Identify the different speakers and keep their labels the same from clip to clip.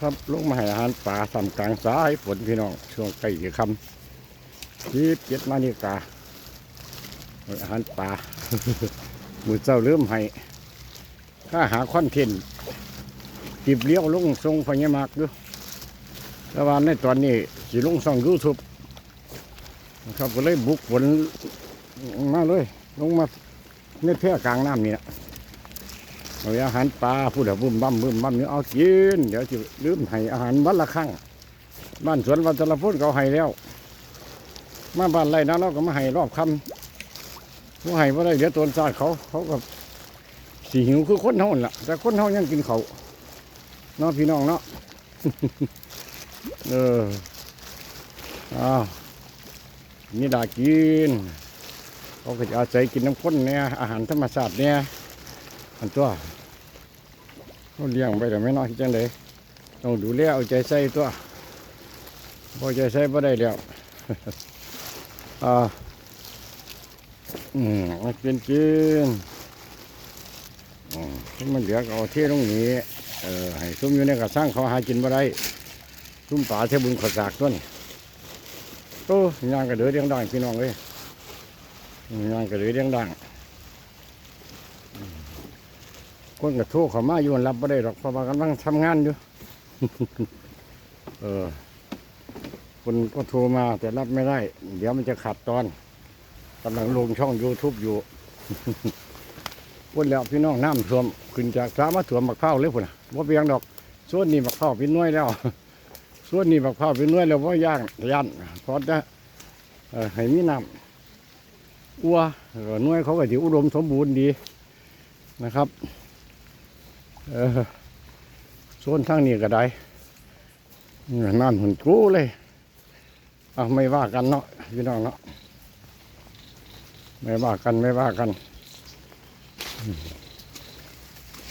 Speaker 1: ครับลงมาให้อาหารป่าสำกลางสายฝนพี่น้องช่วงใกล้จะคำที่เจ็ดนาฬิกาอาหารป่ามือเจ้าเริ่มให้ถ้าหาคอนเทนต์จีบเลี้ยวลงทรงพญามากอยู่แต่ว่าในตอนนี้สิลงช่องยูทูบนะครับก็เลยบุกฝนมาเลย ลงมาในแพร่กลางน้ำนี่นะ เอาอาหารปลาพูดแบบบุ้มบั่มบุ้มบั่มเนี่ยเอากินเดี๋ยวจะลืมให้อาหารวันละครั้งบ้านสวนวันตะละพุ่นเขาให้แล้ว มาบ้านไรนะเราก็มาให้รอบคำผู้ให้ว่าได้เดี๋ยวตัวซาดเขาเขาก็สีหิวคือคนเท่านั้นละแต่คนเท่ายังกินเขาเนาะพี่น้องเนาะเอออ้าวนี่ดากินเขาก็จะอาศัยกินน้ำข้นเนี่ยอาหารธรรมชาติเนี่ย อันตัวเขาเลี้ยงไปแต่ไม่น้อยจังเลยต้องดูแลเอาใจใส่ตัวพอใจใส่บ่ได้แล้วอ่าอืมกินกินอืมที่มันเหลือก็เอาเทตรงนี้เออให้ซุ่มอยู่ในกระสังเขาหากินบ่ได้ซุ่มป่าเทบุญขอสากตัวนี่โอ้ยางกระเดือเรียงดังพี่น้องเลยยางกระเดือเรียงดัง คนกระทู้เขามาอยู่รับไม่ได้หรอกเพราะว่ากำลังทำงานอยู่ เออ คนก็โทรมาแต่รับไม่ได้ เดี๋ยวมันจะขาดตอนกำลังลงช่อง YouTube อยู่พูดแล้วพี่น้องน้ำท่วม ขึ้นจากสามาท่วมบักเผาเลยพุ่นน่ะว่าเพียงดอกส่วนนี้บักเผาวเป็นหน้วยแล้วส่วนนี้บักเผาวเป็นหน้วยแล้วว่าย่างยันเพราะจะเอ่อให้มีน้ำอัวเออน้วยเขาก็ถืออุดมสมบูรณ์ดีนะครับ เออโซนทางนี้ก็ได้นั่นหุ่นกูเลยเอะไม่ว่ากันเนาะพี่น้องเนาะไม่ว่ากันไม่ว่ากัน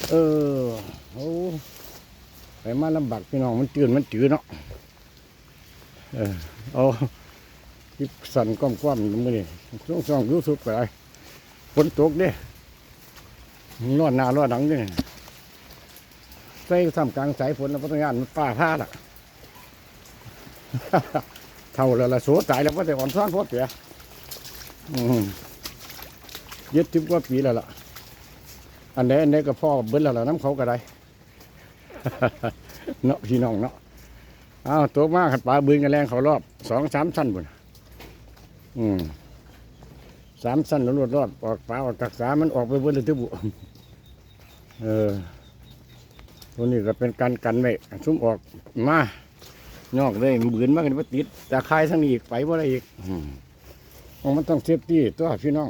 Speaker 1: เออโอ้ไปมาลำบากพี่น้องมันจืดมันจืดเนาะเออเอาคลิปสั่นก้อมๆมือนี่ช่องช่องยูทูบก็ได้ฝนตกเด้รอดหน้ารอดหลังเด้ ใส่ทำกลางสายฝนแล้วพนักงานมันฟ้าผ้าล่ะเท่าแล้วละโสตายแล้วก็แต่อ่อนซ้อนโพดเสียอืมเย็ดทิบกว่าปีแล้วล่ะ อันใดอันใดก็พ่อเบิ้ลแล้วล่ะน้ำเขาก็ได้เนาะพี่น้องเนาะอ้าวตัวมากขัดปลาบืนกันแรงเขารอบสองสามชั้นบุญอืมสามชั้นแล้วรวดรอดออกปลาออกจากสามันออกไปเบิ้ลเลยทุบุเออ ตัวนี้ก็เป็นการกันไว้ซุ่มออกมายอกเลยบืนมากกันว่าติดแต่คายทั้งนี้อีกไปว่าอะไรอีกอมันต้องเซฟตี้ตัวพี่น้อง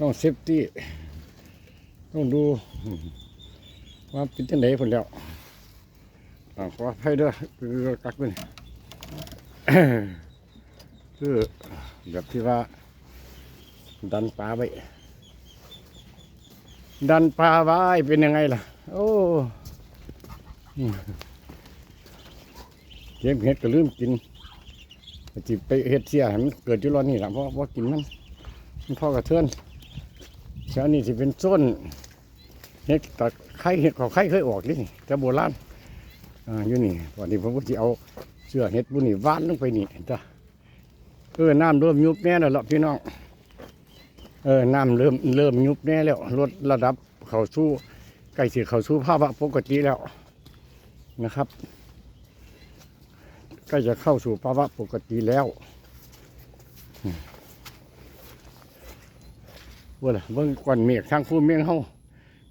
Speaker 1: ต้องเซฟตี้ต้องดูว่าเป็นจังไหนผลแล้วอ่าขอให้ด้วยคือกักเป็นคือแบบที่ว่า ดันปลาไว้ดันปลาไว้เป็นยังไงล่ะ โอ้เก็บเห็ดก็ลืมกินจิไปเห็ดเสียห้มันเกิดจุลอนนี่แหละเพราะว่ากินมันมันพ่อกระเทือนแถวนี้สิเป็นส้นเห็ดตะไคร้เห็ดขอไข่เคยออกนี่แต่โบราณอ่าอยู่นี่วันนี้ผมก็จะเอาเสื้อเห็ดบุนี่วานลงไปนี่จ้ะเออน้ำเริ่มยุบแน่แล้วล่ะพี่น้องเออน้ำเริ่มเริ่มยุบแน่แล้วลดระดับเข้าสู่ ใกล้สิเขาสู่ภาวะปกติแล้วนะครับใกล้จะเข้าสู่ภาวะปกติแล้วว่าล่ะเบิ่งก้อนเมฆทางภูมิเมียงเฮา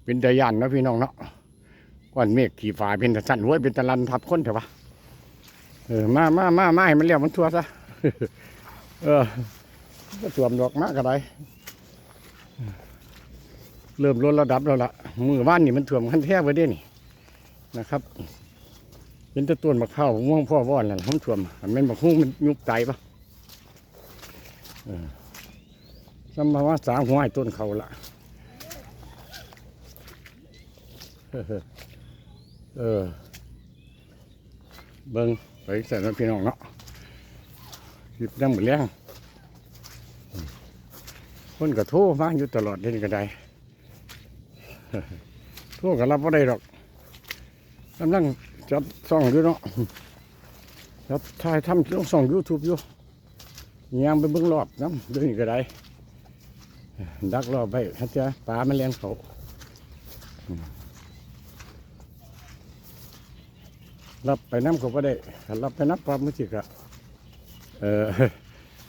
Speaker 1: เป็นตะยานนะพี่น้องเนาะก้อนเมฆขี่ฟ้าเป็นตะสั่นห้วยเป็นตะลันทับคนเถอะวะเออมามามามาให้มันเลี้ยวมันทั่วซะเออก็สวมดอกมากระได เริ่มลดระดับแล้วล่ะมือบ้านนี่มันถ่วมขั้นแทบไปได้นี่นะครับเป็นตะต้นมะพร้าวม่วงพ่อว่อนแล้วล่ะมันถ่วมอันแม่นบักฮุ้งมันยุบไตปะเออสมภาวะสามหัวไอ้ต้นเขาละเออเออ เบิ้งไปใส่น้ำพี่น้องเนาะหยิบน้ำหมดแล้วคนก็โทรมาอยู่ตลอดเล่นก็ได้ ทั่วกับรับว่าได้หรอกกำลังจับซ่องอยู่เนาะจับถ่ายทำลงซ่องยูทูบอยู่ยางไปเบิ่งรอบน้ำดี๋ยวนี้ก็ได้ ดักรอบไปฮัจจะปลามันเลี้ยงเขาอืมรับไปน้ำเขาก็ได้รับไปนับปลาไม่จิกอะเออ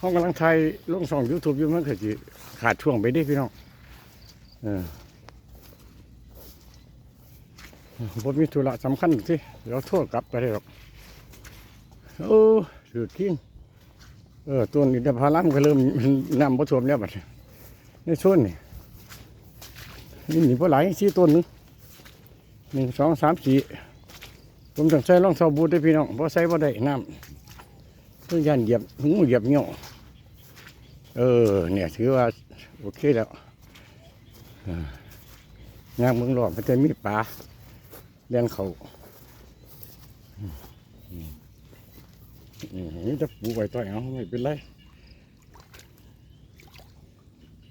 Speaker 1: ห้องกำลังไทยลงซ่องยูทูบอยู่มันก็จะขาดช่วงไปดิพี่น้องเออ ผมมีธุระสำคัญสิเดี๋ยวโทษกลับไปได้หรอกโอ้ถือกิ้งเออต้นอินทผลัมก็เริ่มนำผสมแล้วบัดนี้ในส่วนนี่นี่หนีพอไหลายสี่ต้นหนึงหนึ่งสองสามสี่ผมต้องใส่รองเท้าบูทได้พี่น้องเพราะใส่บ่ได้น้ำเพื่อยันเหยียบงูเหยียบเงี้ยวเออ เนี่ยถือว่าโอเคแล้วงามเมืองรอบมันจะมีปลา เลี้ยงเขาอืมอืมนี่จะปูไว้ต่อยเอาไม่เป็นไร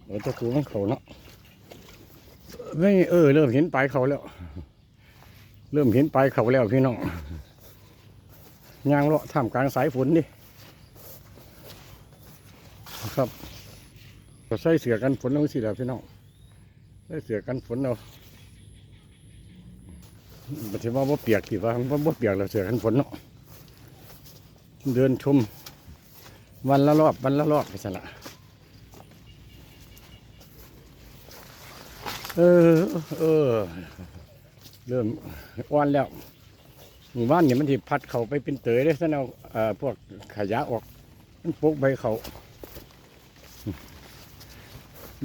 Speaker 1: เราจะปูมันเขาเนาะไม่เออ เริ่มเห็นปลายเขาแล้ว เริ่มเห็นปลายเขาแล้วพี่น้องยางเลาะท่ามกลางสายฝนดิครับใส่เสือกันฝนเอาสิแล้วพี่น้องใส่เสือกันฝนเอา บัดนี้ว่าบ่เปียกที่ว่าบ่บ่เปียกแล้วเสือกันฝนเนาะเดินชม วันละรอบวันละรอบไปซะละเออเออเริ่มอ่อนแล้วหมู่บ้านเนี่ยมันที่พัดเขาไปเป็นเตยเลยซะเอาเอ่อพวกขยะออกมันปลุกใบเขา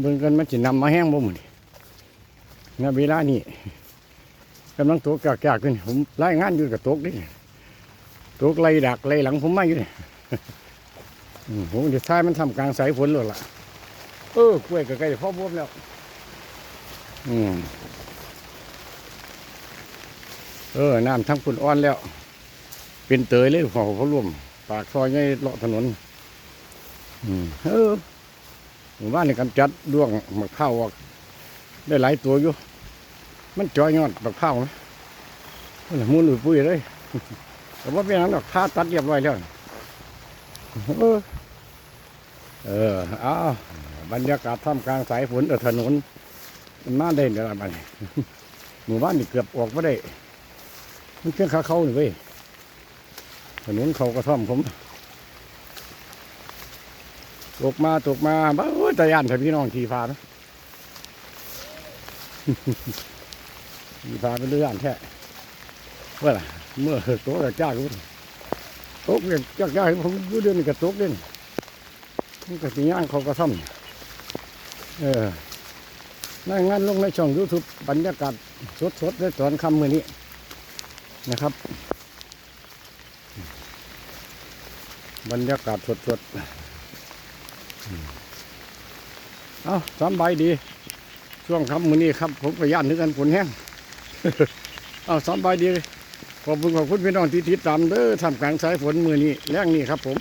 Speaker 1: เบิ่งกันมันจะนำมาแห้งบ่หมดงานเวลานี้ กำลังตกกากๆขึ้นผมไล่งานอยู่กับตกนี่ตกไล่ดักไล่หลังผมไมาอยู่นี่อืมผมจะท้ายมันทำกลางสายฝนเลยล่ะเออกล้วยก็ใกล้จะพ่อบวบแล้ว อืมเออน้ำทั้งฝุ่นอ่อนแล้ว เป็นเตยเลยหัวเขาร่วม ปากซอยง่ายเลาะถนน อืมเออหมู่บ้านนี่กำจัดด้วงมะพร้าวออก ได้หลายตัวอยู่ มันจอยยอดดอกข้าวไหมมันน่มูลอุยปุ้ยเลยแต่ว่าเป็นหยังดอกท่าตัดเรียบร้อยแล้วเออเออเอาบรรยากาศท่ามกลางสายฝนถนนมันมาได้เดี๋ยวละบัดนี้หมู่บ้านนี่เกือบออกไม่ได้ มันเพียงขาเขาหนึ่เว้ยถนนเขากระท่อมผมตกมาตกมาบ้าโอ้ยตะยานแต่พี่น้องขี่ฟ้าไห มีพาไปเรื่อยแท้เมื่อไรเมื่อโต๊ะกับจ้ากูโต๊ะกับจ้าจ้าผมอยูเดือนนกับโต๊ะเด่นมันก็สิย่างเขาก็ซ่อมเออนั่งงานลงในช่องยูทูบบรรยากาศสดๆในตอนค่ำมือนี้นะครับ บรรยากาศสดๆอืมเอาสำบายดี ช่วงค่ำมือนี้ครับ ผมก็ย่านนึกกันฝนแห้ง เอาสบายดีขอบคุณขอบคุณพี่น้องที่ติดตามเด้อทำกลางสายฝนมือนี้แรงนี้ครับผม